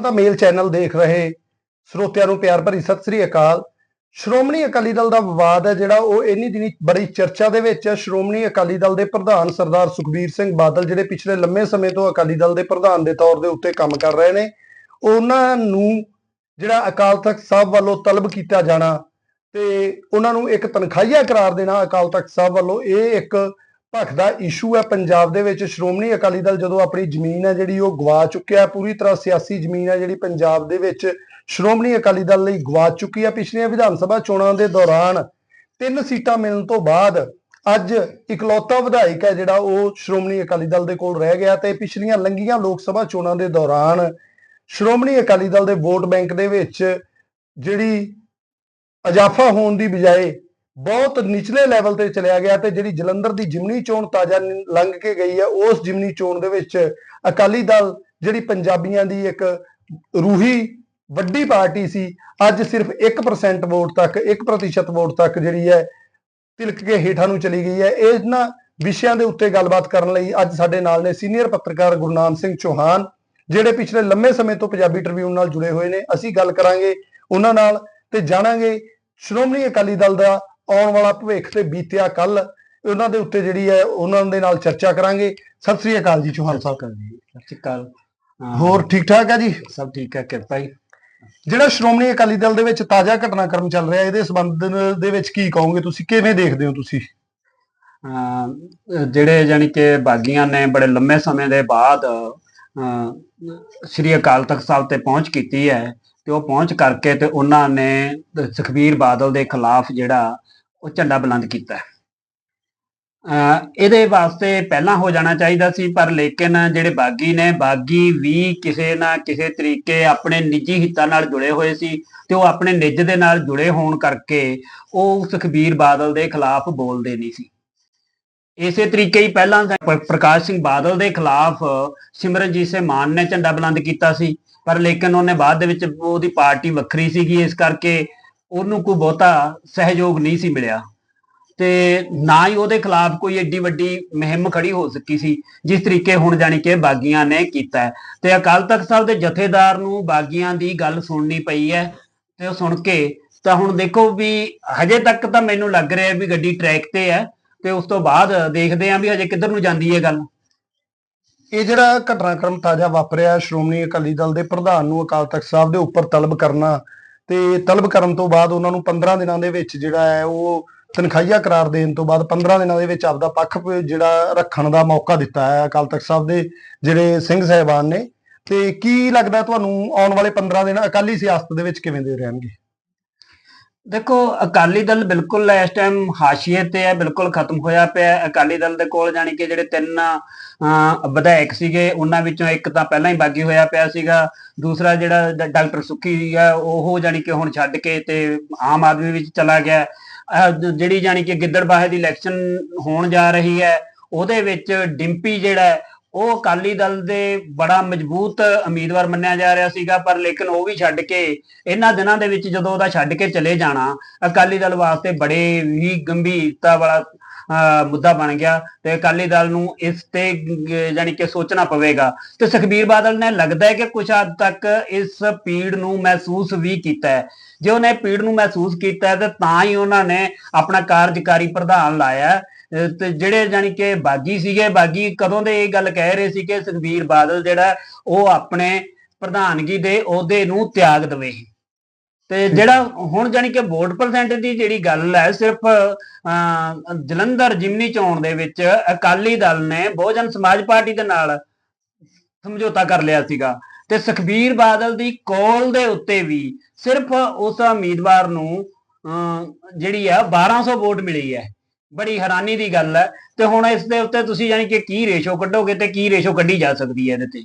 ਦਾ ਮੇਲ channel ਦੇਖ ਰਹੇ ਸਰੋਤਿਆਂ ਨੂੰ ਪਿਆਰ ਭਰੀ ਸਤਿ ਸ੍ਰੀ ਅਕਾਲ। ਸ਼੍ਰੋਮਣੀ ਅਕਾਲੀ ਦਲ ਦਾ ਵਿਵਾਦ ਹੈ ਜਿਹੜਾ ਉਹ ਇੰਨੀ ਦਿਨੀ ਬੜੀ ਚਰਚਾ ਦੇ ਵਿੱਚ ਹੈ। ਸ਼੍ਰੋਮਣੀ ਅਕਾਲੀ ਦਲ ਦੇ ਪ੍ਰਧਾਨ ਸਰਦਾਰ ਸੁਖਬੀਰ ਸਿੰਘ ਬਾਦਲ, ਜਿਹੜੇ ਪਿਛਲੇ ਲੰਮੇ ਸਮੇਂ ਤੋਂ ਅਕਾਲੀ ਦਲ ਦੇ ਪ੍ਰਧਾਨ ਦੇ ਤੌਰ ਦੇ ਉੱਤੇ ਕੰਮ ਕਰ ਰਹੇ ਨੇ, ਉਹਨਾਂ ਨੂੰ ਜਿਹੜਾ ਅਕਾਲ ਤਖਤ ਸਾਹਿਬ ਵੱਲੋਂ ਤਲਬ ਕੀਤਾ ਜਾਣਾ ਤੇ ਉਹਨਾਂ ਨੂੰ ਇੱਕ ਤਨਖਾਹੀਆ ਕਰਾਰ ਦੇਣਾ ਅਕਾਲ ਤਖਤ ਸਾਹਿਬ ਵੱਲੋਂ, ਇਹ ਇੱਕ ਭਖਦਾ ਇਸ਼ੂ ਹੈ। ਪੰਜਾਬ ਦੇ ਵਿੱਚ ਸ਼੍ਰੋਮਣੀ ਅਕਾਲੀ ਦਲ ਜਦੋਂ ਆਪਣੀ ਜ਼ਮੀਨ ਹੈ ਜਿਹੜੀ ਉਹ ਗਵਾ ਚੁੱਕਿਆ ਪੂਰੀ ਤਰ੍ਹਾਂ ਸਿਆਸੀ ਜ਼ਮੀਨ ਹੈ ਜਿਹੜੀ ਪੰਜਾਬ ਦੇ ਵਿੱਚ ਸ਼੍ਰੋਮਣੀ ਅਕਾਲੀ ਦਲ ਲਈ ਗਵਾ ਚੁੱਕੀ ਹੈ। ਪਿਛਲੀਆਂ ਵਿਧਾਨ ਸਭਾ ਚੋਣਾਂ ਦੇ ਦੌਰਾਨ ਤਿੰਨ ਸੀਟਾਂ ਮਿਲਣ ਤੋਂ ਬਾਅਦ ਅੱਜ ਇਕਲੌਤਾ ਵਿਧਾਇਕ ਹੈ ਜਿਹੜਾ ਉਹ ਸ਼੍ਰੋਮਣੀ ਅਕਾਲੀ ਦਲ ਦੇ ਕੋਲ ਰਹਿ ਗਿਆ ਤੇ ਪਿਛਲੀਆਂ ਲੰਗੀਆਂ ਲੋਕ ਸਭਾ ਚੋਣਾਂ ਦੇ ਦੌਰਾਨ ਸ਼੍ਰੋਮਣੀ ਅਕਾਲੀ ਦਲ ਦੇ ਵੋਟ ਬੈਂਕ ਦੇ ਵਿੱਚ ਜਿਹੜੀ ਅਜਾਫਾ ਹੋਣ ਦੀ ਬਜਾਏ ਬਹੁਤ ਨਿਚਲੇ ਲੈਵਲ ਤੇ ਚਲਿਆ ਗਿਆ ਤੇ ਜਿਹੜੀ ਜਲੰਧਰ ਦੀ ਜਿਮਨੀ ਚੋਣ ਤਾਜ਼ਾ ਲੰਘ ਕੇ ਗਈ ਹੈ, ਉਸ ਜਿਮਨੀ ਚੋਣ ਦੇ ਵਿੱਚ ਅਕਾਲੀ ਦਲ ਜਿਹੜੀ ਪੰਜਾਬੀਆਂ ਦੀ ਇੱਕ ਰੂਹੀ ਵੱਡੀ ਪਾਰਟੀ ਸੀ, ਅੱਜ ਸਿਰਫ 1% ਵੋਟ ਤੱਕ 1% ਵੋਟ ਤੱਕ ਜਿਹੜੀ ਹੈ ਤਿਲਕ ਕੇ ਹੇਠਾਂ ਨੂੰ ਚਲੀ ਗਈ ਹੈ। ਇਹਨਾਂ ਵਿਸ਼ਿਆਂ ਦੇ ਉੱਤੇ ਗੱਲਬਾਤ ਕਰਨ ਲਈ ਅੱਜ ਸਾਡੇ ਨਾਲ ਨੇ ਸੀਨੀਅਰ ਪੱਤਰਕਾਰ ਗੁਰਨਾਮ ਸਿੰਘ ਚੌਹਾਨ, ਜਿਹੜੇ ਪਿਛਲੇ ਲੰਮੇ ਸਮੇਂ ਤੋਂ ਪੰਜਾਬੀ ਟ੍ਰਿਬਿਊਨ ਨਾਲ ਜੁੜੇ ਹੋਏ ਨੇ। ਅਸੀਂ ਗੱਲ ਕਰਾਂਗੇ ਉਹਨਾਂ ਨਾਲ ਤੇ ਜਾਣਾਂਗੇ ਸ਼੍ਰੋਮਣੀ ਅਕਾਲੀ ਦਲ ਦਾ ਆਉਣ ਵਾਲਾ ਭਵਿੱਖ ਤੇ ਬੀਤਿਆ ਕੱਲ ਉਹਨਾਂ ਦੇ ਉੱਤੇ ਜਿਹੜੀ ਹੈ ਉਹਨਾਂ ਦੇ ਨਾਲ ਚਰਚਾ ਕਰਾਂਗੇ। ਸਤਿ ਸ੍ਰੀ ਅਕਾਲ ਜੀ ਚੌਹਾਨ ਸਾਹਿਬ। ਸਤਿ ਸ਼੍ਰੀ ਅਕਾਲ ਹੋਰ ਠੀਕ ਠਾਕ ਹੈ ਜੀ? ਸਭ ਠੀਕ ਹੈ ਕਿਰਪਾ ਜੀ। ਜਿਹੜਾ ਸ਼੍ਰੋਮਣੀ ਅਕਾਲੀ ਦਲ ਦੇ ਵਿੱਚ ਤਾਜ਼ਾ ਘਟਨਾਕ੍ਰਮ ਚੱਲ ਰਿਹਾ ਇਹਦੇ ਸੰਬੰਧ ਦੇ ਵਿੱਚ ਕੀ ਕਹੋਗੇ ਤੁਸੀਂ? ਕਿਵੇਂ ਦੇਖਦੇ ਹੋ ਤੁਸੀਂ? ਜਿਹੜੇ ਜਾਨੀ ਕਿ ਬਾਗੀਆਂ ਨੇ ਬੜੇ ਲੰਮੇ ਸਮੇਂ ਦੇ ਬਾਅਦ ਸ਼੍ਰੀ ਅਕਾਲ ਤਖਤ ਸਾਹਿਬ ਤੇ ਪਹੁੰਚ ਕੀਤੀ ਹੈ ਤੇ ਉਹ ਪਹੁੰਚ ਕਰਕੇ ਤੇ ਉਹਨਾਂ ਨੇ ਸੁਖਬੀਰ ਬਾਦਲ ਦੇ ਖਿਲਾਫ ਜਿਹੜਾ ਉਹ ਝੰਡਾ ਬੁਲੰਦ ਕੀਤਾ। ਅਹ, ਇਹਦੇ ਵਾਸਤੇ ਪਹਿਲਾਂ ਹੋ ਜਾਣਾ ਚਾਹੀਦਾ ਸੀ ਪਰ ਲੇਕਿਨ ਜਿਹੜੇ ਬਾਗੀ ਨੇ ਬਾਗੀ ਵੀ ਕਿਸੇ ਨਾ ਕਿਸੇ ਤਰੀਕੇ ਆਪਣੇ ਨਿੱਜੀ ਹਿੱਤਾਂ ਨਾਲ ਜੁੜੇ ਹੋਏ ਸੀ ਤੇ ਉਹ ਆਪਣੇ ਨਿੱਜ ਦੇ ਨਾਲ ਜੁੜੇ ਹੋਣ ਕਰਕੇ ਉਹ ਸੁਖਬੀਰ ਬਾਦਲ ਦੇ ਖਿਲਾਫ ਬੋਲਦੇ ਨਹੀਂ ਸੀ। ਇਸੇ ਤਰੀਕੇ ਹੀ ਪਹਿਲਾਂ ਪ੍ਰਕਾਸ਼ ਸਿੰਘ ਬਾਦਲ ਦੇ ਖਿਲਾਫ ਸਿਮਰਨਜੀਤ ਸਿੰਘ ਮਾਨ ਨੇ ਝੰਡਾ ਬੁਲੰਦ ਕੀਤਾ ਸੀ, ਪਰ ਲੇਕਿਨ ਉਹਨੇ ਬਾਅਦ ਦੇ ਵਿੱਚ ਉਹਦੀ ਪਾਰਟੀ ਵੱਖਰੀ ਸੀਗੀ, ਇਸ ਕਰਕੇ ਉਹਨੂੰ ਕੋਈ ਬਹੁਤਾ ਸਹਿਯੋਗ ਨਹੀਂ ਸੀ ਮਿਲਿਆ। ਤੇ ਨਾ ਹੀ ਉਹਦੇ ਖਿਲਾਫ ਕੋਈ ਏਡੀ ਵੱਡੀ ਮੁਹਿੰਮ ਖੜੀ ਹੋ ਸਕੀ ਸੀ, ਜਿਸ ਤਰੀਕੇ ਹੁਣ ਜਾਣੀ ਕਿ ਬਾਗੀਆਂ ਨੇ ਕੀਤਾ ਤੇ ਅਕਾਲ ਤਖਤ ਸਾਹਿਬ ਦੇ ਜਥੇਦਾਰ ਨੂੰ ਬਾਗੀਆਂ ਦੀ ਗੱਲ ਸੁਣਨੀ ਪਈ ਹੈ, ਤੇ ਉਹ ਸੁਣ ਕੇ ਤਾਂ ਹੁਣ ਦੇਖੋ ਵੀ ਹਜੇ ਤੱਕ ਤਾਂ ਮੈਨੂੰ ਲੱਗ ਰਿਹਾ ਵੀ ਗੱਡੀ ਟਰੈਕ ਤੇ ਹੈ ਤੇ ਉਸ ਤੋਂ ਬਾਅਦ ਦੇਖਦੇ ਆਂ ਵੀ ਹਜੇ ਕਿੱਧਰ ਨੂੰ ਜਾਂਦੀ ਹੈ ਗੱਲ। ਇਹ ਜਿਹੜਾ ਘਟਨਾਕ੍ਰਮ ਤਾਜ਼ਾ ਵਾਪਰਿਆ, ਸ਼੍ਰੋਮਣੀ ਅਕਾਲੀ ਦਲ ਦੇ ਪ੍ਰਧਾਨ ਨੂੰ ਅਕਾਲ ਤਖਤ ਸਾਹਿਬ ਦੇ ਉੱਪਰ ਤਲਬ ਕਰਨਾ ਤੇ ਤਲਬ ਕਰਨ ਤੋਂ ਬਾਅਦ ਉਹਨਾਂ ਨੂੰ 15 ਦਿਨਾਂ ਦੇ ਵਿੱਚ ਜਿਹੜਾ ਹੈ ਉਹ ਤਨਖਾਹੀਆ ਕਰਾਰ ਦੇਣ ਤੋਂ ਬਾਅਦ 15 ਦਿਨਾਂ ਦੇ ਵਿੱਚ ਆਪਦਾ ਪੱਖ ਜਿਹੜਾ ਰੱਖਣ ਦਾ ਮੌਕਾ ਦਿੱਤਾ ਹੈ ਅਕਾਲ ਤਖਤ ਸਾਹਿਬ ਦੇ ਜਿਹੜੇ ਸਿੰਘ ਸਾਹਿਬਾਨ ਨੇ। ਤੇ ਕੀ ਲੱਗਦਾ ਤੁਹਾਨੂੰ ਆਉਣ ਵਾਲੇ 15 ਦਿਨ ਅਕਾਲੀ ਸਿਆਸਤ ਦੇ ਵਿੱਚ ਕਿਵੇਂ ਦੇ ਰਹਿਣਗੇ? ਦੇਖੋ ਅਕਾਲੀ ਦਲ ਬਿਲਕੁਲ ਇਸ ਟਾਈਮ ਹਾਸ਼ੀਏ ਤੇ ਹੈ ਬਿਲਕੁਲ ਖਤਮ ਹੋਇਆ ਪਿਆ ਹੈ। ਅਕਾਲੀ ਦਲ ਦੇ ਕੋਲ ਜਾਣੀ ਕਿ ਜਿਹੜੇ ਤਿੰਨ ਅਹ, ਵਿਧਾਇਕ ਸੀਗੇ ਉਹਨਾਂ ਵਿੱਚੋਂ ਇੱਕ ਤਾਂ ਪਹਿਲਾਂ ਹੀ ਬਾਗੀ ਹੋਇਆ ਪਿਆ ਸੀਗਾ ਦੂਸਰਾ ਜਿਹੜਾ ਡਾ- ਡਾਕਟਰ ਸੁੱਖੀ ਹੈ ਉਹ ਜਾਣੀ ਕਿ ਹੁਣ ਛੱਡ ਕੇ ਤੇ ਆਮ ਆਦਮੀ ਵਿੱਚ ਚਲਾ ਗਿਆ ਅਹ, ਜ- ਜਿਹੜੀ ਜਾਣੀ ਕਿ ਗਿੱਦੜਬਾਹੇ ਦੀ ਇਲੈਕਸ਼ਨ ਹੋਣ ਜਾ ਰਹੀ ਹੈ ਉਹਦੇ ਵਿੱਚ ਡਿੰਪੀ ਜਿਹੜਾ ਹੈ, ਉਹ ਅਕਾਲੀ ਦਲ ਦੇ ਬੜਾ ਮਜ਼ਬੂਤ ਉਮੀਦਵਾਰ ਮੰਨਿਆ ਜਾ ਰਿਹਾ ਸੀਗਾ, ਪਰ ਲੇਕਿਨ ਉਹ ਵੀ ਛੱਡ ਕੇ, ਇਹਨਾਂ ਦਿਨਾਂ ਦੇ ਵਿੱਚ ਜਦੋਂ ਉਹਦਾ ਛੱਡ ਕੇ ਚਲੇ ਜਾਣਾ, ਅਕਾਲੀ ਦਲ ਵਾਸਤੇ ਬੜੇ ਹੀ ਗੰਭੀਰਤਾ ਵਾਲਾ ਮੁੱਦਾ ਬਣ ਗਿਆ ਤੇ ਅਕਾਲੀ ਦਲ ਨੂੰ ਇਸ ਤੇ ਗ- ਜਾਣੀ ਕਿ ਸੋਚਣਾ ਪਵੇਗਾ। ਤੇ ਸੁਖਬੀਰ ਬਾਦਲ ਨੇ ਲੱਗਦਾ ਹੈ ਕਿ ਕੁਝ ਹੱਦ ਤੱਕ ਇਸ ਪੀੜ ਨੂੰ ਮਹਿਸੂਸ ਵੀ ਕੀਤਾ ਹੈ। ਜੇ ਉਹਨੇ ਪੀੜ ਨੂੰ ਮਹਿਸੂਸ ਕੀਤਾ ਹੈ, ਤੇ ਤਾਂ ਹੀ ਉਹਨਾਂ ਨੇ ਆਪਣਾ ਕਾਰਜਕਾਰੀ ਪ੍ਰਧਾਨ ਲਾਇਆ ਤੇ ਜਿਹੜੇ ਜਾਣੀ ਕਿ ਬਾਗੀ ਸੀਗੇ ਬਾਗੀ ਕਦੋਂ ਦੇ ਇਹ ਗੱਲ ਕਹਿ ਰਹੇ ਸੀ ਕਿ ਸੁਖਬੀਰ ਬਾਦਲ ਜਿਹੜਾ ਉਹ ਆਪਣੇ ਪ੍ਰਧਾਨਗੀ ਦੇ ਅਹੁਦੇ ਨੂੰ ਤਿਆਗ ਦੇਵੇ। ਤੇ ਜਿਹੜਾ ਹੁਣ ਜਾਨੀ ਕਿ ਵੋਟ ਪਰਸੈਂਟ ਦੀ ਜਿਹੜੀ ਗੱਲ ਹੈ ਸਿਰਫ ਜਲੰਧਰ ਜਿਮਨੀ ਚੋਣ ਦੇ ਵਿੱਚ ਅਕਾਲੀ ਦਲ ਨੇ ਬਹੁਜਨ ਸਮਾਜ ਪਾਰਟੀ ਦੇ ਨਾਲ ਸਮਝੌਤਾ ਕਰ ਲਿਆ ਸੀਗਾ। ਤੇ ਸੁਖਬੀਰ ਬਾਦਲ ਦੀ ਕੋਲ ਦੇ ਉੱਤੇ ਵੀ ਸਿਰਫ ਉਸ ਉਮੀਦਵਾਰ ਨੂੰ ਜਿਹੜੀ ਆ 1200 ਵੋਟ ਮਿਲੀ ਹੈ। ਬੜੀ ਹੈਰਾਨੀ ਦੀ ਗੱਲ ਹੈ ਤੇ ਹੁਣ ਇਸ ਦੇ ਉੱਤੇ ਤੁਸੀਂ ਯਾਨੀ ਕਿ ਕੀ ਰੇਸ਼ੋ ਕੱਢੋਗੇ ਤੇ ਕੀ ਰੇਸ਼ੋ ਕੱਢੀ ਜਾ ਸਕਦੀ ਹੈ ਇਹਦੇ ਤੇ?